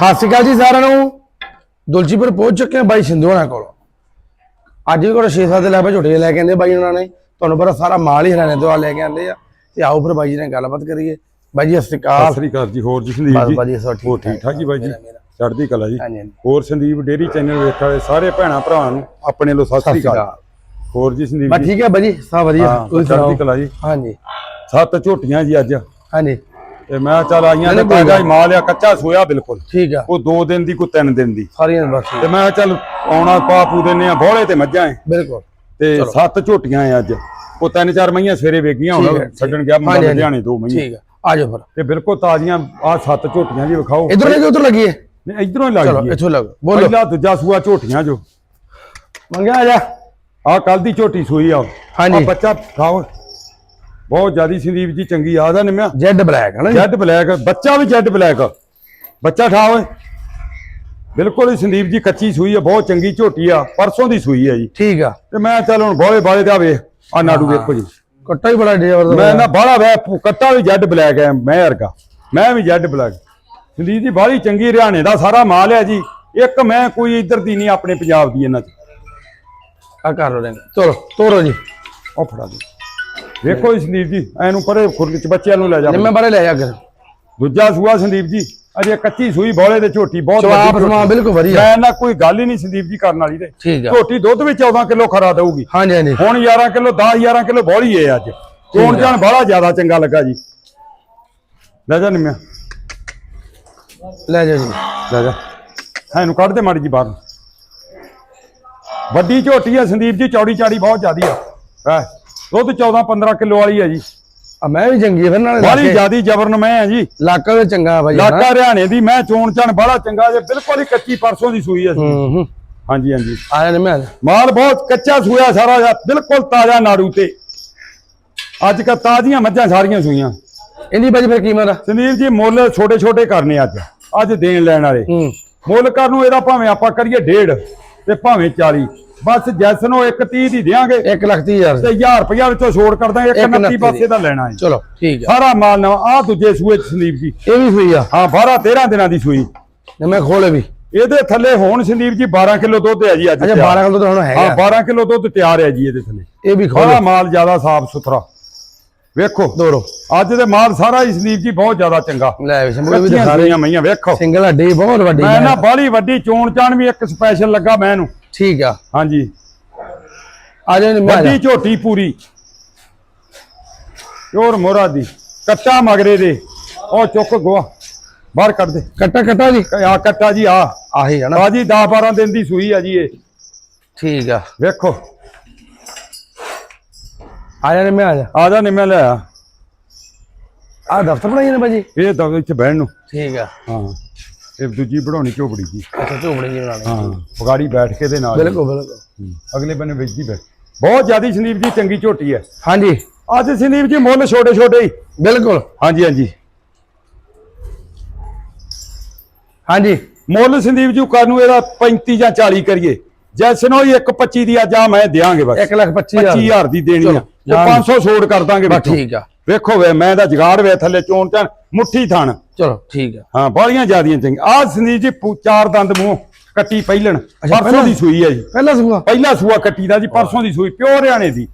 ਸਤਿ ਸ਼੍ਰੀ ਅਕਾਲ ਜੀ ਸਾਰਿਆਂ ਨੂੰ। ਦੁਲਚੀਪੁਰ ਪਹੁੰਚ ਚੁੱਕੇ ਹਾਂ ਬਾਈ ਸਿੰਧੂ ਹੋਣਾ ਕੋਲ। ਅੱਜ ਵੀ ਕੋਲ 6-7 ਲੈ ਪਾ ਝੋਟੇ ਲੈ ਕੇ ਆਂਦੇ ਬਾਈ ਉਹਨਾਂ ਨੇ। ਤੁਹਾਨੂੰ ਪਤਾ ਸਾਰਾ ਮਾਲ ਹੀ ਹਰਿਆਣੇ ਤੋਂ ਆ ਲੈ ਕੇ ਆਂਦੇ ਆ। ਤੇ ਆਓ ਫਿਰ ਬਾਈ ਜੀ ਨਾਲ ਗੱਲਬਾਤ ਕਰੀਏ। ਬਾਈ ਜੀ ਸਤਿ ਸ਼੍ਰੀ ਸਤਿ ਅਕਾਲ ਸ੍ਰੀ ਅਕਾਲ ਜੀ ਹੋਰ ਜੀ ਸੰਦੀਪ ਜੀ? ਵਧੀਆ ਸਭ ਠੀਕ ਠੀਕ। ਠਾਕ ਜੀ ਬਾਈ ਜੀ। ਚੜ੍ਹਦੀ ਕਲਾ ਜੀ। ਹੋਰ ਸੰਦੀਪ ਡੇਰੀ ਚੈਨਲ ਵੇਖ ਵਾਲੇ ਸਾਰੇ ਭੈਣਾਂ ਭਰਾਵਾਂ ਨੂੰ ਆਪਣੇ ਲੋ ਸਤਿ ਸਤਿ ਸ੍ਰੀ ਅਕਾਲ। ਹੋਰ ਜੀ ਸੰਦੀਪ ਬਸ ਜੀ? ਠੀਕ ਹੈ ਬਾਈ ਜੀ ਸਭ ਵਧੀਆ। ਤੁਸੀਂ ਚੜ੍ਹਦੀ ਕਲਾ ਜੀ। ਹਾਂਜੀ। ਸੱਤ ਝੋਟੀਆਂ ਜੀ ਅੱਜ। ਹਾਂਜੀ। ਤੇ ਮੈਂ ਚੱਲ ਆਈਆਂ ਕੋਈ ਤਾਜ਼ਾ ਹੀ ਮਾਲ ਆ ਕੱਚਾ ਸੋਇਆ ਬਿਲਕੁਲ। ਠੀਕ ਆ। ਉਹ 2 ਦਿਨ ਦੀ ਕੋਈ 3 ਦਿਨ ਦੀ। ਸਾਰੀਆਂ ਬਸ ਤੇ ਮੈਂ ਚੱਲ ਆਉਣਾ ਪਾ ਪੂ ਦਿੰਨੇ ਆ ਬੋਲੇ ਤੇ ਮੱਝਾਂ ਐ। ਬਿਲਕੁਲ। ਤੇ ਸੱਤ ਝੋਟੀਆਂ ਐ ਅੱਜ। ਉਹ ਤਿੰਨ ਚਾਰ ਮਈਆਂ ਸਵੇਰੇ ਵੇਗੀਆਂ ਹੁਣ। ਛੱਡਣ ਗਿਆ ਮੁੰਡਾ। ਲੁਧਿਆਣੇ ਦੋ ਮਈਆਂ ਠੀਕ ਆ। ਆ ਜਾਓ ਫਿਰ। ਤੇ ਬਿਲਕੁਲ ਤਾਜ਼ੀਆਂ ਆ ਸੱਤ ਝੋਟੀਆਂ ਜੀ ਵਿਖਾਓ। ਇਧਰ ਲੱਗੇ ਉਧਰ ਲੱਗੀ ਨਹੀਂ ਇਧਰੋਂ ਹੀ ਲੱਗ ਚਲੋ ਇੱਥੋਂ ਲੱਗ ਬੋਲੋ। ਪਹਿਲਾ ਦੂਜਾ ਸੂਆ ਝੋਟੀਆਂ ਜੋ। ਮੰਗਿਆ ਆ ਜਾ। ਆ ਕੱਲ ਦੀ ਝੋਟੀ ਸੂਈ ਆ। ਹਾਂਜੀ। ਬੱਚਾ ਖਾਓ। ਬਹੁਤ ਜਿਆਦੀ ਸੰਦੀਪ ਜੀ ਚੰਗੀ ਆਦਾ ਨਿਮਿਆ। ਜੈਡ ਬਲੈਕ ਹੈ ਨਾ ਜੀ? ਜੈਡ ਬਲੈਕ ਬੱਚਾ ਵੀ ਜੈਡ ਬਲੈਕ। ਬੱਚਾ ਠਾ ਓਏ। ਬਿਲਕੁਲ ਹੀ ਸੰਦੀਪ ਜੀ ਕੱਚੀ ਸੂਈ ਆ ਬਹੁਤ ਚੰਗੀ ਝੋਟੀ ਆ ਪਰਸੋਂ ਦੀ ਸੂਈ ਆ ਜੀ। ਠੀਕ ਆ। ਤੇ ਮੈਂ ਚੱਲ ਹੁਣ ਬੋਲੇ ਬਾਲੇ ਦਾ ਵੇਖ ਆ ਨਾੜੂ ਵੇਖੋ ਜੀ। ਕੱਟਾ ਹੀ ਬੜਾ ਜ਼ਬਰਦਸਤ ਮੈਂ ਨਾ ਬਾਹਲਾ ਵੇ ਕੱਟਾ ਵੀ ਜੈਡ ਬਲੈਕ ਹੈ ਮੈਂ ਵਰਗਾ। ਮੈਂ ਵੀ ਜੈਡ ਬਲੈਕ। ਸੰਦੀਪ ਜੀ ਬਾਹਲੀ ਚੰਗੀ ਹਰਿਆਣੇ ਦਾ ਸਾਰਾ ਮਾਲ ਹੈ ਜੀ। ਇੱਕ ਮੈਂ ਕੋਈ ਇੱਧਰ ਦੀ ਨਹੀਂ ਆਪਣੇ ਪੰਜਾਬ ਦੀ ਇਹਨਾਂ ਚ। ਆ ਕਰ ਲੋ ਚਲੋ ਤੋਰੋ ਜੀ। ਉਹ ਫੜਾ ਦੇ ਵੇਖੋ ਜੀ ਸੰਦੀਪ ਜੀ ਐਨੂੰ ਪਰੇ ਖੁਰਕ ਚ ਬੱਚਿਆਂ ਨੂੰ ਲੈ ਜਾ। ਨਿੰਮੇ ਬਾਰੇ ਲੈ ਜਾ ਕਰ ਦੂਜਾ ਸੂਆ ਸੰਦੀਪ ਜੀ ਅਜੇ ਕੱਚੀ ਸੂਈ ਬੋਲੇ ਦੇ ਝੋਟੀ ਬਹੁਤ ਜਵਾਬ ਸਮਾ ਬਿਲਕੁਲ ਵਧੀਆ। ਮੈਂ ਨਾ ਕੋਈ ਗੱਲ ਹੀ ਨਹੀਂ ਸੰਦੀਪ ਜੀ ਕਰਨ ਵਾਲੀ ਆ। ਝੋਟੀ ਦੁੱਧ ਵੀ 14 ਕਿਲੋ ਖਰਾ ਦਊਗੀ। ਹਾਂਜੀ ਹਾਂਜੀ। ਹੁਣ 11 ਕਿਲੋ 10 11 ਕਿਲੋ ਬੋਲੀ ਏ ਅੱਜ। ਚੋਣ ਜਾਣ ਬੜਾ ਜ਼ਿਆਦਾ ਚੰਗਾ ਲੱਗਾ ਜੀ। ਲੈ ਜਾ ਨਿੰਮਿਆ। ਲੈ ਜਾ ਜੀ। ਲੈ ਜਾ। ਹਾਂ ਇਹਨੂੰ ਕੱਢ ਦੇ ਮਾੜੀ ਜੀ ਬਾਹਰ। ਵੱਡੀ ਝੋਟੀ ਆ ਸੰਦੀਪ ਜੀ ਚੌੜੀ ਚਾੜੀ ਬਹੁਤ ਜ਼ਿਆਦੀ ਆ। ਹੈ ਦੁੱਧ 14 15 ਕਿਲੋ ਵਾਲੀ ਆ ਜੀ। ਆ ਮੈਂ ਵੀ ਚੰਗੀ ਫਿਰ ਨਾਲੇ ਬੜੀ ਜ਼ਿਆਦੀ ਜਬਰਨ ਮੈਂ ਆ ਜੀ। ਇਲਾਕਾ ਵੀ ਚੰਗਾ ਭਾਈ ਲਾਕਾ ਹਰਿਆਣੇ ਦੀ ਮੈਂ ਚੋਣ ਚਾਣ ਬੜਾ ਚੰਗਾ ਜੇ ਬਿਲਕੁਲ ਹੀ ਕੱਚੀ ਪਰਸੋਂ ਦੀ ਸੂਈ ਹੂੰ ਹੂੰ। ਹਾਂਜੀ ਹਾਂਜੀ। ਆ ਜਾ ਨਿੰਮੇ ਮਾਲ ਬਹੁਤ ਕੱਚਾ ਸੂਇਆ ਸਾਰਾ ਬਿਲਕੁਲ ਤਾਜ਼ਾ ਨਾੜੂ ਤੇ। ਅੱਜ ਕੱਲ੍ਹ ਤਾਜ਼ੀਆਂ ਮੱਝਾਂ ਸਾਰੀਆਂ ਸੂਈਆਂ। ਇਹਦੀ ਭਾਜੀ ਫਿਰ ਕੀਮਤ ਆ? ਸੰਦੀਪ ਜੀ ਮੁੱਲ ਛੋਟੇ ਛੋਟੇ ਕਰਨੇ ਅੱਜ। ਅੱਜ ਦੇਣ ਲੈਣ ਵਾਲੇ। ਹੂੰ। ਮੁੱਲ ਕਰਨ ਨੂੰ ਇਹਦਾ ਭਾਵੇਂ ਆਪਾਂ ਕਰੀਏ ਡੇਢ ਤੇ ਭਾਵੇਂ 40 ਬਸ ਜੈਸ ਨੂੰ 130 ਦੀ ਦੇਾਂਗੇ 1 ਲੱਖ ਤੀਹ ਹਜ਼ਾਰ ਤੇ 1000 ਰੁਪਇਆ ਵਿੱਚੋਂ ਛੋੜ ਕਰ ਦਾਂਗੇ ਇੱਕ 129 ਉਨੱਤੀ ਪਾਸੇ ਦਾ ਲੈਣਾ ਹੈ। ਚਲੋ ਠੀਕ ਆ ਸਾਰਾ ਮਾਲ ਨਵਾਂ ਆ ਦੂਜੇ ਸੂਏ ਚ ਸੰਦੀਪ ਜੀ। ਇਹ ਵੀ ਸੂਈ ਆ। ਹਾਂ 12 13 ਦਿਨਾਂ ਦੀ ਸੂਈ। ਨਿੰਮੇ ਖੋਲੇ ਵੀ। ਇਹਦੇ ਥੱਲੇ ਹੁਣ ਸੰਦੀਪ ਜੀ 12 ਕਿਲੋ ਦੁੱਧ ਹੈ ਜੀ ਅੱਜ ਅੱਛਾ ਤਿਆਰ। 12 ਕਿਲੋ ਤਾਂ ਹੁਣ ਹਾਂ ਹੈਗਾ 12 ਕਿਲੋ ਦੁੱਧ ਤਿਆਰ ਹੈ ਜੀ ਇਹਦੇ ਥੱਲੇ। ਇਹ ਵੀ ਸਾਰਾ ਖੋਲੇ ਮਾਲ ਜ਼ਿਆਦਾ ਸਾਫ਼ ਸੁਥਰਾ। ਵੇਖੋ। ਦੋਰੋ ਅੱਜ ਦੇ ਮਾਲ ਸਾਰਾ ਹੀ ਸੰਦੀਪ ਜੀ ਬਹੁਤ ਜ਼ਿਆਦਾ ਚੰਗਾ। ਲੈ ਵੀ ਸੰਭੂ ਵੀ ਦਿਖਾ ਰਹੇ। ਸੂਈਆਂ ਮਈਆਂ ਵੇਖੋ। ਸਿੰਗਲ ਹੱਡੀ ਬਹੁਤ ਵੱਡੀ ਮੈਂ ਨਾ ਹੈ। ਬਾਹਲੀ ਵੱਡੀ ਚੋਣ ਚਾਣ ਵੀ ਇੱਕ ਸਪੈਸ਼ਲ ਲੱਗਾ ਮੈਂ ਇਹਨੂੰ ਠੀਕ ਆ। ਹਾਂਜੀ। ਆ ਜਾ ਨਿੰਮੇ ਆ ਜਾ ਵੱਡੀ ਝੋਟੀ ਪੂਰੀ। ਚੋਰ ਮੋਰਾ ਦੀ। ਕੱਟਾ ਮਗਰੇ ਦੇ। ਉਹ ਚੁੱਕ ਗੋਆ। ਬਾਹਰ ਕੱਢ ਦੇ। ਕੱਟਾ ਕੱਟਾ ਜੀ? ਆ ਕੱਟਾ ਜੀ ਆ। ਆਹੀ ਹੈ ਨਾ। ਬਾਜੀ 10 12 ਦਿਨ ਦੀ ਸੂਈ ਆ ਜੀ ਇਹ। ਠੀਕ ਆ। ਵੇਖੋ। ਆ ਜਾ ਨਿੰਮੇ ਆ ਜਾ। ਆ ਜਾ ਨਿੰਮੇ ਲੈ ਆ। ਆ ਦਫ਼ਤਰ ਬਣਾਈ ਨੇ ਭਾਜੀ ਇਹ ਤਾਂ ਇੱਥੇ ਬਹਿਣ ਨੂੰ। ਠੀਕ ਆ। ਹਾਂ। ਇਹ ਦੂਜੀ ਬਣਾਉਣੀ ਝੋਪੜੀ ਜੀ। ਅੱਛਾ ਝੋਪੜੀ ਜੀ ਬਣਾਣੀ ਹਾਂ ਪਗਾੜੀ ਬੈਠ ਕੇ ਦੇ ਨਾਲ ਬਿਲਕੁਲ ਬਿਲਕੁਲ। ਅਗਲੇ ਬੰਨੇ ਵੇਚਦੀ ਬੈ। ਬਹੁਤ ਜ਼ਿਆਦੀ ਸੰਦੀਪ ਜੀ ਚੰਗੀ ਝੋਟੀ ਹੈ। ਹਾਂਜੀ। ਅੱਜ ਸੰਦੀਪ ਜੀ ਮੁੱਲ ਛੋਟੇ ਛੋਟੇ ਹੀ। ਬਿਲਕੁਲ। ਹਾਂਜੀ ਹਾਂਜੀ। ਹਾਂਜੀ ਮੁੱਲ ਸੰਦੀਪ ਜੀ ਕਰ ਨੂੰ ਇਹਦਾ 35 ਜਾਂ 40 ਕਰੀਏ। ਜੈਸਨ ਹੋਈ 125 ਦੀ ਅੱਜ ਆ ਮੈਂ ਦਿਆਂਗੇ ਬਸ। 1 ਲੱਖ 25 ਹਜ਼ਾਰ। 25000 ਦੀ ਦੇਣੀ ਆ। ਤੇ ਜਾਣ 500 ਛੋੜ ਕਰ ਦਾਂਗੇ ਬਸ। ਠੀਕ ਆ। ਵੇਖੋ ਵੇ ਮੈਂ ਦਾ ਜਗਾੜ ਵੇ ਥੱਲੇ ਚੋਣ ਚਾਣ ਮੁੱਠੀ ਥਣ। ਚਲੋ ਠੀਕ ਆ। ਹਾਂ ਬਾਲੀਆਂ ਜਿਆਦੀਆਂ ਚੰਗੀਆਂ। ਆ ਸੰਦੀਪ ਜੀ ਪੂ- ਚਾਰ ਦੰਦ ਮੂੰਹ ਕੱਟੀ ਪਹਿਲਣ। ਪਰਸੋਂ ਪਹਿਲਾਂ? ਦੀ ਸੂਈ ਹੈ ਜੀ। ਪਹਿਲਾ ਸੂਆ? ਪਹਿਲਾ ਸੂਆ ਕੱਟੀ ਦਾ ਜੀ ਪਰਸੋਂ ਦੀ ਸੂਈ ਪਿਓਰ ਹਰਿਆਣੇ ਦੀ।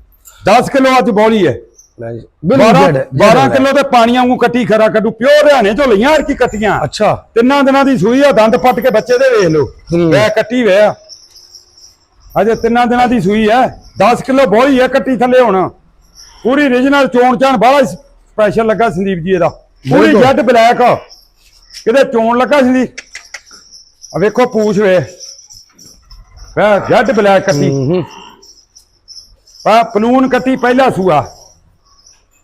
10 ਕਿਲੋ ਅੱਜ ਬੋਲੀ ਹੈ। ਲੈ ਜੀ 12 ਜੈਡ, 12 ਜੈਡ ਕਿਲੋ ਤੇ ਪਾਣੀਆਂ ਵਾਂਗੂ ਕੱਟੀ ਖਰਾ ਕੱਢੂ। ਪਿਓਰ ਹਰਿਆਣੇ ਚੋਂ ਲਈਆਂ ਹਰ ਕੀ ਕੱਟੀਆਂ। ਅੱਛਾ। ਤਿੰਨਾਂ ਦਿਨਾਂ ਦੀ ਸੂਈ ਆ ਦੰਦ ਪੱਟ ਕੇ ਬੱਚੇ ਦੇ ਵੇਖ ਲਓ। ਹੂੰ। ਵੈ ਕੱਟੀ ਵੇ ਆ। ਅਜੇ ਤਿੰਨਾਂ ਦਿਨਾਂ ਦੀ ਸੂਈ ਹੈ। 10 ਕਿਲੋ ਬੋਲੀ ਹੈ ਕੱਟੀ ਥੱਲੇ ਹੁਣ। ਪੂਰੀ ਰੀਜਨਲ ਚੋਣ ਚਾਣ ਬਾਹਲਾ ਸਪੈਸ਼ਲ ਲੱਗਾ ਸੰਦੀਪ ਜੀ ਇਹਦਾ। ਪੂਰੀ। ਜੈਡ ਬਲੈਕ ਕਿਤੇ ਚੋਣ ਲੱਗਾ ਸੰਦੀਪ ਆ ਵੇਖੋ ਪੂਛ ਵੇ। ਵੈ ਜੈਡ ਬਲੈਕ ਹੂੰ ਆ ਪਲੂਨ ਕੱਟੀ ਪਹਿਲਾ ਸੂਆ।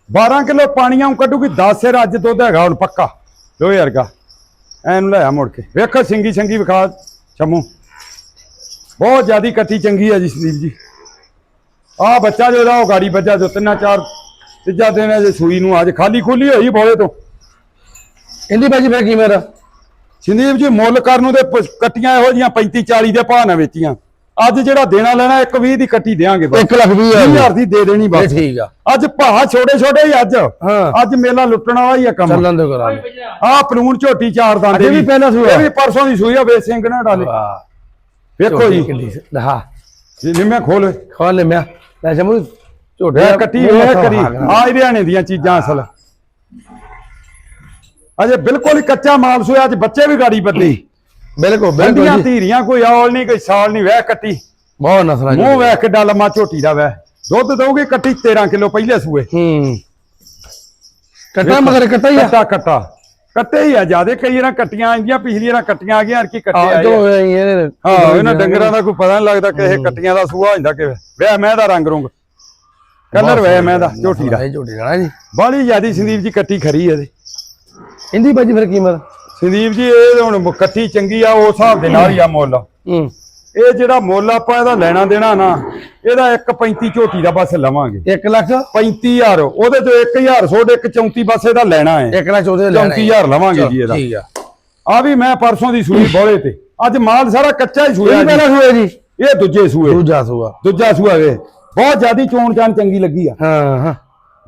12 ਕਿਲੋ ਪਾਣੀਆਂ ਨੂੰ ਕੱਢੂਗੀ 10 ਸਿਰ ਅੱਜ ਦੁੱਧ ਹੈਗਾ ਹੁਣ ਪੱਕਾ। ਲੋਹੇ ਵਰਗਾ। ਐਨ ਲੈ ਆ ਮੁੜ ਕੇ। ਵੇਖੋ ਸਿੰਗੀ ਸੰਗੀ ਵਿਖਾ ਛਮੂ ਬਹੁਤ ਜਿਆਦੀ ਕੱਟੀ ਚੰਗੀ ਹੈ ਜੀ ਸੰਦੀਪ ਜੀ। ਆ ਬੱਚਾ ਜਿਹੜਾ ਉਹ ਗਾੜੀ ਬੱਚਾ ਜੋ ਤਿੰਨਾਂ ਚਾਰ ਤੀਜਾ ਦਿਨ ਹੈ ਜੇ ਸੂਈ ਨੂੰ ਅੱਜ ਖਾਲੀ ਖੁੱਲੀ ਹੋਈ ਬੋਲੇ ਤੋਂ। ਇਹਦੀ ਭਾਜੀ ਫਿਰ ਕੀਮਤ ਆ ਸੰਦੀਪ ਜੀ ਮੁੱਲ ਕਰਨ ਨੂੰ ਤੇ ਕੱਟੀਆਂ ਇਹੋ ਜੀਆਂ 35 40 ਦੇ ਭਾਅ ਨਾਲ ਵੇਚੀਆਂ। ਅੱਜ ਜਿਹੜਾ ਦੇਣਾ ਲੈਣਾ ਇੱਕ 20 ਦੀ ਕੱਟੀ ਦੇਾਂਗੇ ਬਸ। 1 ਲੱਖ ਵੀਹ ਹਜ਼ਾਰ ਦੀ। 20000 ਦੀ ਦੇਣੀ ਬਸ। ਠੀਕ ਆ। ਅੱਜ ਭਾ ਛੋਟੇ ਛੋਟੇ ਹੀ ਅੱਜ। ਹਾਂ। ਅੱਜ ਮੇਲਾ ਲੁੱਟਣ ਵਾਲਾ ਹੀ ਆ ਕੰਮ। ਚੱਲਣ ਦੇ। ਕਰਾਂ ਆ ਪਲੂਨ ਝੋਟੀ ਚਾਰ ਦਾਂਦੇ ਵੀ ਪਹਿਲਾਂ ਸੂਆ? ਇਹ ਵੀ ਪਰਸੋਂ ਦੀ ਸੂਈ ਆ ਵੇ ਸਿੰਘ ਨਾ ਡਾਲੇ ਵੇਖੋ ਜੀ। ਹਾਂ। ਜੀ ਨਿੰਮੇ ਖੋਲ। ਖੋਲ ਲੈ ਮੈਂ ਲੈ ਜਮੂ ਝੋਟੇ ਇਹ ਕੱਟੀ ਇਹ ਕਰੀ। ਆ ਹਰਿਆਣੇ ਦੀਆਂ ਚੀਜ਼ਾਂ ਅਸਲ। ਅਜੇ ਬਿਲਕੁਲ ਹੀ ਕੱਚਾ ਮਾਲ ਸੋਇਆ ਅੱਜ ਬੱਚੇ ਵੀ ਗਾੜੀ ਬੱਦੀ ਬਿਲਕੁਲ ਬਿਲਕੁਲ ਜੀ। ਧੀਰੀਆਂ ਕੋਈ ਔਲ ਨਹੀਂ ਕੋਈ ਸਾਲ ਨਹੀਂ ਵਹਿ ਕੱਟੀ। ਬਹੁਤ ਨਸਲਾਂ ਮੂੰਹ ਵੇਖ ਕਿੱਡਾ ਲੰਮਾ ਝੋਟੀ ਦਾ ਵਹਿ। ਦੁੱਧ ਦਊਗੀ ਕੱਟੀ 13 ਕਿਲੋ ਪਹਿਲੇ ਸੂਏ। ਹੂੰ। ਕੱਟਾ ਮਗਰ ਕੱਟਾ ਹੀ ਆ। ਕੱਟਾ ਕੱਟਾ। ਕੱਟੇ ਹੀ ਆ ਜਿਆਦੇ ਕਈ ਵਾਰ ਕੱਟੀਆਂ ਆਈਆਂ ਪਿਛਲੀ ਵਾਰ ਕੱਟੀਆਂ ਆ ਗਈਆਂ ਅਰ ਕੀ ਕੱਟੇ ਆ ਆਏ ਜੋ। ਹੋਇਆ ਹੀ ਇਹਨਾਂ ਡੰਗਰਾਂ ਦਾ ਕੋਈ ਪਤਾ ਨਹੀਂ ਲੱਗਦਾ ਕਿਸੇ ਕੱਟੀਆਂ ਦਾ ਸੂਆ ਹੁੰਦਾ ਕਿ ਵੇ ਮੈਂ ਦਾ ਰੰਗ ਰੁੰਗ। ਕਲਰ ਵੇ ਮੈਂ ਦਾ ਝੋਟੀ ਦਾ। ਇਹ ਝੋਟੀ ਦਾ ਜੀ। ਬਾਲੀ ਜਿਆਦੀ ਸੰਦੀਪ ਜੀ ਕੱਟੀ ਖਰੀ ਇਹਦੇ। ਇੰਦੀ ਬਾਜੀ ਫਿਰ ਕੀਮਤ ਸੰਦੀਪ ਜੀ ਇਹ ਹੁਣ ਕੱਟੀ ਚੰਗੀ ਆ ਉਸ ਹਿਸਾਬ ਦੇ ਨਾਲ ਹੀ ਆ ਮੁੱਲ। ਹੂੰ। ਇਹ ਜਿਹੜਾ ਮੁੱਲ ਆਪਾਂ ਇਹਦਾ ਲੈਣਾ ਦੇਣਾ ਨਾ ਇਹਦਾ 1.35 ਝੋਟੀ ਦਾ ਬਸ ਲਵਾਂਗੇ। 1 ਲੱਖ? 35000 ਉਹਦੇ ਤੋਂ 1000 ਸੋਡ ਇੱਕ 34 ਬਸ ਇਹਦਾ ਲੈਣਾ ਹੈ। 1 ਲੱਖ ਚੌਦੇ ਲੈਣਾ 34000 ਲਵਾਂਗੇ ਜੀ ਇਹਦਾ। ਠੀਕ ਆ। ਆ ਵੀ ਮੈਂ ਪਰਸੋਂ ਦੀ ਸੂਈ ਬੋਲੇ ਤੇ ਅੱਜ ਮਾਲ ਸਾਰਾ ਕੱਚਾ ਹੀ ਸੂਇਆ ਇਹ ਜੀ। ਪਹਿਲਾਂ ਜੀ। ਇਹ ਦੂਜੇ ਸੂਏ। ਦੂਜਾ ਸੂਆ। ਦੂਜਾ ਸੂਆ ਵੇ ਬਹੁਤ ਜਿਆਦੀ ਚੋਣ ਚਾਣ ਚੰਗੀ ਲੱਗੀ ਆ। ਹਾਂ ਹਾਂ।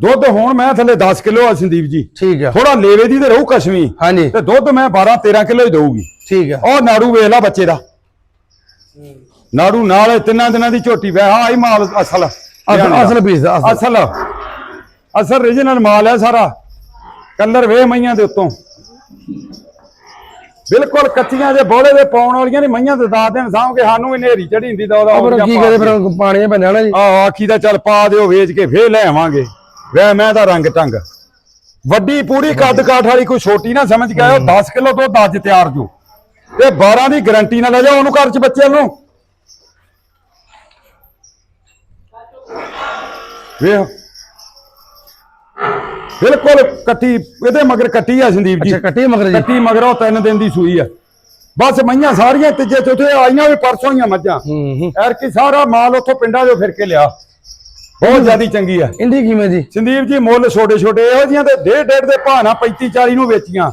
ਦੁੱਧ ਹੁਣ ਮੈਂ ਥੱਲੇ 10 ਕਿਲੋ ਆ ਸੰਦੀਪ ਜੀ। ਠੀਕ ਆ। ਥੋੜਾ ਲੇਵੇ ਦੀ ਤੇ ਰਹੂ ਕਸ਼ਮੀ। ਹਾਂਜੀ। ਤੇ ਦੁੱਧ ਮੈਂ 12 13 ਕਿਲੋ ਹੀ ਦਊਗੀ। ਠੀਕ ਆ। ਉਹ ਨਾੜੂ ਵੇਖ ਲਾ ਬੱਚੇ ਦਾ। ਨਾੜੂ ਨਾਲ ਇਹ ਤਿੰਨਾਂ ਦਿਨਾਂ ਦੀ ਝੋਟੀ ਵੇ ਹਾਂ ਹੀ ਮਾਲ ਅਸਲ ਅਸਲ ਅਸਲ ਪੀਸ ਦਾ ਅਸਲ। ਅਸਲ। ਰੀਜਨਲ ਮਾਲ ਹੈ ਸਾਰਾ ਕਲਰ ਵੇ ਮਈਆਂ ਦੇ ਉੱਤੋਂ। ਬਿਲਕੁਲ ਕੱਚੀਆਂ ਜੇ ਬੋਲੇ ਦੇ ਪਾਉਣ ਵਾਲੀਆਂ ਨੇ ਮਈਆਂ ਦੇ ਦਾਦ ਦੇਣ ਕੇ ਸਾਨੂੰ ਵੀ ਨੇਰੀ ਚੜੀ ਹੁੰਦੀ ਤਾਂ ਉਹਦਾ ਕੀ ਕਰੇ ਫਿਰ ਪਾਣੀ ਪੈਣਾ ਨਾ ਜੀ। ਆ ਆਖੀ ਦਾ ਚੱਲ ਪਾ ਦਿਓ ਵੇਚ ਕੇ ਫੇਰ ਲੈ ਆਵਾਂਗੇ। ਵੇ ਮੈਂ ਦਾ ਰੰਗ ਟੰਗ। ਵੱਡੀ ਪੂਰੀ ਕੱਦ ਕਾਠ ਵਾਲੀ ਕੋਈ ਛੋਟੀ ਨਾ ਸਮਝ ਕੇ ਆਇਓ 10 ਕਿਲੋ ਦੁੱਧ ਅੱਜ ਤਿਆਰ ਜੋ। ਤੇ 12 ਦੀ ਗਾਰੰਟੀ ਨਾਲ ਲੈ ਜਾਓ ਉਹਨੂੰ ਘਰ ਚ ਬੱਚਿਆਂ ਨੂੰ। ਵੇਖ। ਬਿਲਕੁਲ ਕੱਟੀ ਇਹਦੇ ਮਗਰ ਕੱਟੀ ਆ ਸੰਦੀਪ ਜੀ। ਅੱਛਾ ਕੱਟੀ ਮਗਰ ਜੀ? ਕੱਟੀ ਮਗਰੋਂ ਤਿੰਨ ਦਿਨ ਦੀ ਸੂਈ ਆ। ਬਸ ਮਈਆਂ ਸਾਰੀਆਂ ਤੀਜੇ ਚੌਥੇ ਆਈਆਂ ਵੀ ਪਰਸੋਂ ਹੀ ਆ ਮੱਝਾਂ ਐਰ ਕੀ ਸਾਰਾ ਮਾਲ ਉੱਥੋਂ ਪਿੰਡਾਂ 'ਚੋਂ ਫਿਰ ਕੇ ਲਿਆ। ਬਹੁਤ ਜ਼ਿਆਦੀ ਚੰਗੀ ਆ। ਇੰਦੀ ਕੀਮਤ ਜੀ ਸੰਦੀਪ ਜੀ ਮੁੱਲ ਛੋਟੇ ਛੋਟੇ ਇਹੋ ਜੀਆਂ ਤੇ ਡੇਢ ਡੇਢ ਦੇ ਭਾਣਾ 35 40 ਨੂੰ ਵੇਚੀਆਂ।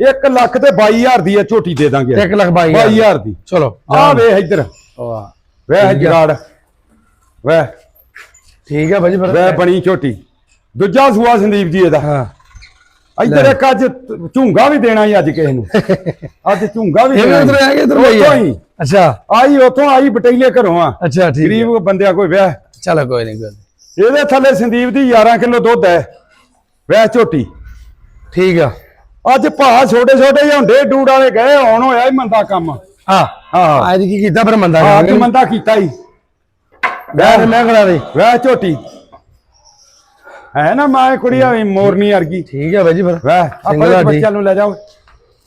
1 ਲੱਖ ਤੇ 22000 ਦੀ ਆ ਝੋਟੀ ਦੇ ਦਾਂਗੇ 1 ਲੱਖ 22 22000 ਦੀ। ਚਲੋ ਆ ਵੇ ਇੱਧਰ। ਵਾਹ। ਵੇ ਜਗਾੜ। ਵੇ ਠੀਕ ਬਾਜੀ ਫਿਰ ਵੇ ਬਣੀ ਝੋਟੀ। ਦੂਜਾ ਸੂਆ ਸੰਦੀਪ ਜੀ ਇਹਦਾ। ਹਾਂ। ਇੱਧਰ ਇੱਕ ਅੱਜ ਝੁੰਗਾ ਵੀ ਦੇਣਾ ਹੀ ਅੱਜ ਕਿਸੇ ਨੂੰ। ਅੱਜ ਝੁੰਗਾ ਵੀ ਦੇਣਾ ਉਧਰ ਆ ਕੇ ਇਧਰ ਹੀ। ਅੱਛਾ। ਆਈ ਉਥੋਂ ਆਈ ਬਟੇਲੇ ਘਰੋਂ ਆ। ਅੱਛਾ ਠੀਕ ਗਰੀਬ ਬੰਦਿਆ ਕੋਈ ਵਿਆਹ ਚਲੋ ਕੋਈ ਨਹੀਂ ਕੋਈ। ਇਹਦੇ ਥੱਲੇ ਸੰਦੀਪ ਦੀ 11 ਕਿਲੋ ਦੁੱਧ ਹੈ। ਵੈ ਝੋਟੀ। ਠੀਕ ਆ। ਅੱਜ ਭਾ ਛੋਟੇ ਛੋਟੇ ਜਿਹੇ ਹੁੰਦੇ ਡੂੜ ਵਾਲੇ ਗਏ ਹੁਣ ਹੋਇਆ ਹੀ ਮੰਦਾ ਕੰਮ। ਹਾਂ ਹਾਂ। ਅੱਜ ਕੀ ਕੀਤਾ ਫਿਰ ਮੰਦਾ ਹਾਂ ਅੱਜ ਮੰਦਾ ਕੀਤਾ ਹੀ। ਮੈਂ ਮੈਂ ਕਰਾ ਦੇ। ਵੈ ਝੋਟੀ। ਹੈ ਨਾ ਮਾਂ ਕੁੜੀ ਆ ਮੋਰਨੀ ਵਰਗੀ। ਠੀਕ ਆ ਬਾਜੀ ਫਿਰ। ਵੈ ਆਪਾਂ ਸਿੰਗਲ ਹੱਡੀ। ਬੱਚਿਆਂ ਨੂੰ ਲੈ ਜਾਓ।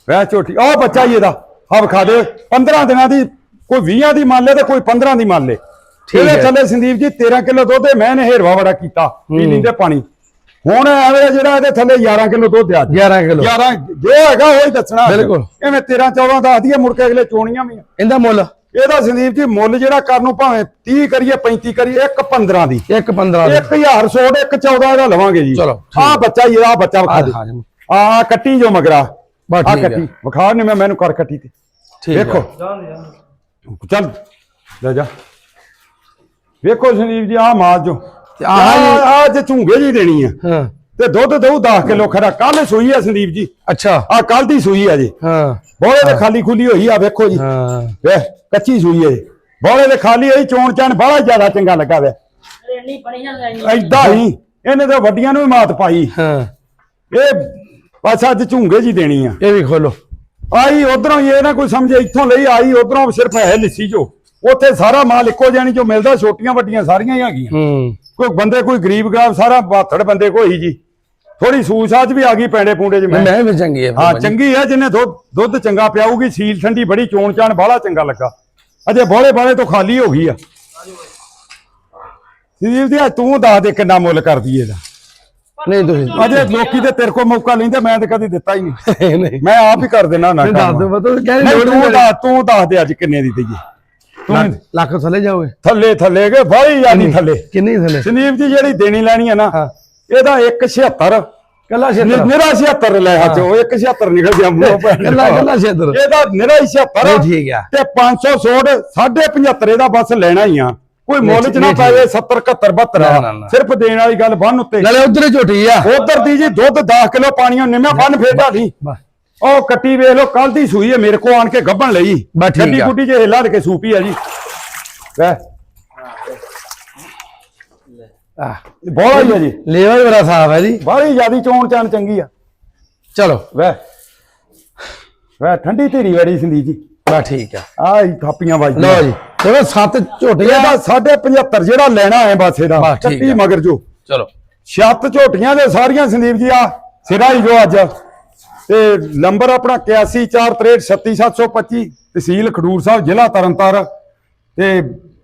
ਵੈ ਝੋਟੀ। ਉਹ ਬੱਚਾ ਹੀ ਇਹਦਾ ਆ ਵਿਖਾ ਦੇ 15 ਦਿਨਾਂ ਦੀ ਕੋਈ 20 ਦੀ ਮੰਨ ਲੈ ਤੇ ਕੋਈ 15 ਦੀ ਮੰਨ ਲੈ। ਠੀਕ ਇਹਦੇ ਹੈ। ਥੱਲੇ ਸੰਦੀਪ ਜੀ 13 ਕਿਲੋ ਦੁੱਧ ਹੈ ਮੈਂ ਨੇ ਹੇਰਵਾ ਬੜਾ ਕੀਤਾ ਪੀ ਲੈਂਦੇ ਪਾਣੀ। ਹੁਣ ਐਵੇਂ ਜਿਹੜਾ ਇਹਦੇ ਥੱਲੇ 11 ਕਿਲੋ ਦੁੱਧ ਆ। 11 ਕਿਲੋ। 11 ਜੋ ਹੈਗਾ ਉਹ ਹੀ ਦੱਸਣਾ। ਬਿਲਕੁਲ। ਐਵੇਂ 13 14 ਦੱਸਦੀ ਹੈ ਮੁੜ ਕੇ ਅਗਲੇ ਚੋਣੀਆਂ ਵੀ। ਇਹਦਾ ਮੁੱਲ। ਇਹਦਾ ਸੰਦੀਪ ਜੀ ਮੁੱਲ ਜਿਹੜਾ ਕਰਨ ਨੂੰ ਭਾਵੇਂ 30 ਕਰੀਏ 35 ਕਰੀਏ ਇੱਕ 15 ਦੀ। 1 15 ਦਾ। 1000 ਸੋਡ ਇੱਕ 14 ਦਾ ਲਵਾਂਗੇ ਜੀ। ਚਲੋ, ਆ। ਬੱਚਾ ਹੀ ਆ ਬੱਚਾ ਵਿਖਾ ਦੇ। ਆ ਕੱਟੀ ਜੋ ਮਗਰਾ। ਆ। ਕੱਟੀ। ਵਿਖਾ ਨੇ ਮੈਂ ਮੈਨੂੰ ਕਰ ਕੱਟੀ ਤੇ। ਠੀਕ ਵੇਖੋ। ਚੱਲ ਲੈ ਜਾ। ਵੇਖੋ ਸੰਦੀਪ ਜੀ ਆ ਮਾਲ ਜੋ। ਤੇ ਆਹ ਜੀ- ਆ ਜੇ ਝੁੰਗੇ ਜੀ ਦੇਣੀ ਆ। ਹਾਂ। ਤੇ ਦੁੱਧ ਦਊ 10 ਕਿਲੋ ਖਰਾ। ਕੱਲ ਸੂਈ ਆ ਸੰਦੀਪ ਜੀ। ਅੱਛਾ। ਆ ਕੱਲ ਦੀ ਸੂਈ ਆ ਜੀ। ਹਾਂ। ਬੋਲੇ ਤੇ ਖਾਲੀ ਖੁੱਲੀ ਹੋਈ ਆ ਵੇਖੋ ਜੀ। ਹਾਂ। ਵੇ ਕੱਚੀ ਸੂਈ ਹੈ ਜੀ। ਬੋਲੇ ਤੇ ਖਾਲੀ ਹੋਈ ਚੋਣ ਚਾਣ ਬੜਾ ਜ਼ਿਆਦਾ ਚੰਗਾ ਲੱਗਾ ਵੇ। ਇੰਨੀ ਬਣੀ ਨਾ ਲੈਣੀ ਐਦਾਂ ਹੀ ਇਹਨੇ ਤਾਂ ਵੱਡੀਆਂ ਨੂੰ ਵੀ ਮਾਤ ਪਾਈ। ਹਾਂ। ਇਹ ਬਸ ਅੱਜ ਝੁੰਗੇ ਜੀ ਦੇਣੀ ਆ। ਇਹ ਵੀ ਖੋਲੋ। ਆਈ ਉਧਰੋਂ ਇਹ ਨਾ ਕੋਈ ਸਮਝੇ ਇੱਥੋਂ ਲਈ ਆਈ ਉਧਰੋਂ ਸਿਰਫ ਹੈ ਲਿੱਸੀ ਜੋ ਉੱਥੇ ਸਾਰਾ ਮਾਲ ਇੱਕੋ ਜਾਣੀ ਜੋ ਮਿਲਦਾ ਛੋਟੀਆਂ ਵੱਡੀਆਂ ਸਾਰੀਆਂ ਹੀ ਹੈਗੀਆਂ। ਹੂੰ। ਕੋਈ ਬੰਦੇ ਕੋਈ ਗਰੀਬ ਗਰਾਬ ਸਾਰਾ ਬਾਥੜ ਬੰਦੇ ਕੋਈ ਜੀ। ਥੋੜੀ ਸੂਸਾਜ ਵੀ ਆ ਗਈ ਪੈਂਡੇ ਪੂੰਡੇ ਚ ਮੈਂ। ਮੈਂ ਵੀ ਚੰਗੀ ਹੈ ਹਾਂ। ਚੰਗੀ ਹੈ ਜਿੰਨੇ ਦੁੱਧ ਚੰਗਾ ਪਿਆਊਗੀ ਸੀਲ ਠੰਡੀ ਬੜੀ ਚੋਣ ਚਾਣ ਬਾਹਲਾ ਚੰਗਾ ਲੱਗਾ। ਅਜੇ ਬੋਲੇ ਬਾਲੇ ਤੋਂ ਖਾਲੀ ਹੋ ਗਈ ਆ। ਸੰਦੀਪ ਅੱਜ ਤੂੰ ਦੱਸ ਦੇ ਕਿੰਨਾ ਮੁੱਲ ਕਰਦੀ ਇਹਦਾ। ਨਹੀਂ ਤੁਸੀਂ ਅਜੇ ਲੋਕੀ ਤੇ ਤੇਰੇ ਕੋਲ ਮੌਕਾ ਲੈਂਦੇ ਮੈਂ ਤੇ ਕਦੀ ਦਿੱਤਾ ਹੀ ਨਹੀਂ। ਮੈਂ ਆਪ ਹੀ ਕਰ ਦੇਣਾ ਨਾ ਦੱਸ ਦੋ ਕਹਿ ਤੂੰ ਦੱਸ ਤੂੰ ਦੱਸ ਦੇ ਅੱਜ ਕਿੰਨੇ ਦੀ ਦਈਏ। ਤੂੰ ਲੱਖ- ਲੱਖ ਥੱਲੇ ਜਾਓਗੇ? ਥੱਲੇ ਥੱਲੇ ਕੇ ਬਾਹਲੀ ਜਾਂਦੀ ਥੱਲੇ। ਕਿੰਨੀ ਥੱਲੇ? ਸੰਦੀਪ ਜੀ ਜਿਹੜੀ ਦੇਣੀ ਲੈਣੀ ਹੈ ਨਾ ਹਾਂ। ਇਹਦਾ 176 ਕੱਲਾ ਛੇਤਰ ਨਿਰਾ 76 ਲੈ ਹੱਥ ਉਹ ਇੱਕ 76 ਨਿਕਲ ਗਿਆ ਮੂੰਹੋਂ ਭੈਣ ਕੱਲਾ ਚੋਦ। ਕੱਲਾ ਛੇਤਰ ਇਹਦਾ ਨਿਰਾ ਹੀ 76 ਨਹੀਂ ਠੀਕ ਆ। ਤੇ 500 ਸੋੜ 75 ਇਹਦਾ ਬਸ ਲੈਣਾ ਹੀ ਆ। ਕੋਈ ਮੁੱਲ ਚ ਨਾ ਨਹੀਂ ਠੀਕ। ਪਾਵੇ 70 71 72 ਆ। ਨਾ। ਸਿਰਫ ਦੇਣ ਵਾਲੀ ਗੱਲ ਬੰਨ ਉੱਤੇ। ਨਾਲੇ ਉਧਰ ਝੋਟੀ ਆ। ਉਧਰ ਦੀ ਜੀ ਦੁੱਧ 10 ਕਿਲੋ ਪਾਣੀਆਂ ਨਿੰਮਿਆ ਬੰਨ ਫੇਰ ਢਾਲੀ ਉਹ ਕੱਟੀ ਵੇਖ ਲੋ ਕੱਲ ਦੀ ਸੂਈ ਹੈ ਮੇਰੇ ਕੋ ਆਣ ਕੇ ਗੱਭਣ ਲਈ। ਬਸ ਠੀਕ ਗੱਡੀ ਆ। ਗੁੱਡੀ ਜੇ ਹਿਲਾ ਕੇ ਸੂਪੀ ਆ ਜੀ। ਵੈ ਆ ਬੋਲਾ ਹੀ ਆ ਜੀ। ਲੇਵਲ ਬੜਾ ਸਾਫ਼ ਹੈ ਜੀ। ਬਾਹਲੀ ਜਿਆਦੀ ਚੋਣ ਚਾਨ ਚੰਗੀ ਆ। ਚਲੋ। ਵੈ ਵੈ ਠੰਡੀ ਧੀਰੀ ਵੜੀ ਸੰਦੀ ਜੀ। ਬਸ ਠੀਕ ਆ। ਆ ਹੀ ਥਾਪੀਆਂ ਵੱਜਦੀਆਂ। ਲਓ ਜੀ ਦੇਖੋ ਸੱਤ ਝੋਟੀਆਂ। ਇਹਦਾ 75 ਜਿਹੜਾ ਲੈਣਾ ਹੈ ਬਸ ਇਹਦਾ। ਬਸ ਠੀਕ ਕੱਟੀ। ਮਗਰ ਜੋ। ਚਲੋ। ਛੱਤ ਝੋਟੀਆਂ ਦੇ ਸਾਰੀਆਂ ਸੰਦੀਪ ਜੀ ਆ ਸਿਰਾ ਹੀ ਜੋ ਅੱਜ। ਤੇ ਨੰਬਰ ਆਪਣਾ 8143637725 ਤਹਿਸੀਲ ਖਡੂਰ ਸਾਹਿਬ ਜ਼ਿਲ੍ਹਾ ਤਰਨਤਾਰਨ। ਤੇ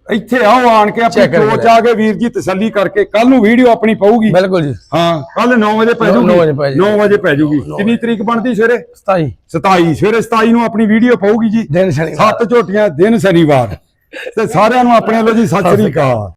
ਇੱਥੇ ਆਓ ਆਣ ਕੇ ਆਪਣੀ ਕੋਚ ਆ ਕੇ ਵੀਰ ਜੀ ਤਸੱਲੀ ਕਰਕੇ ਕੱਲ ਨੂੰ ਵੀਡੀਓ ਆਪਣੀ ਪਾਊਗੀ। ਬਿਲਕੁਲ ਜੀ। ਹਾਂ ਕੱਲ 9 ਵਜੇ ਪੈ ਜੂਗੀ। ਨੌ ਵਜੇ ਪੈ ਜਾਊਗੀ। 9 ਵਜੇ ਪੈ ਜੂਗੀ। ਕਿੰਨੀ ਤਰੀਕ ਬਣਦੀ ਸਵੇਰੇ? 27 27 ਸਵੇਰੇ 27 ਨੂੰ ਆਪਣੀ ਵੀਡੀਓ ਪਾਊਗੀ ਜੀ। ਦਿਨ ਸ਼ਨੀਵਾਰ। ਸੱਤ ਝੋਟੀਆਂ ਦਿਨ ਸ਼ਨੀਵਾਰ। ਤੇ ਸਾਰਿਆਂ ਨੂੰ ਆਪਣੇ ਵੱਲੋਂ ਜੀ ਸਤਿ ਸ੍ਰੀ ਅਕਾਲ।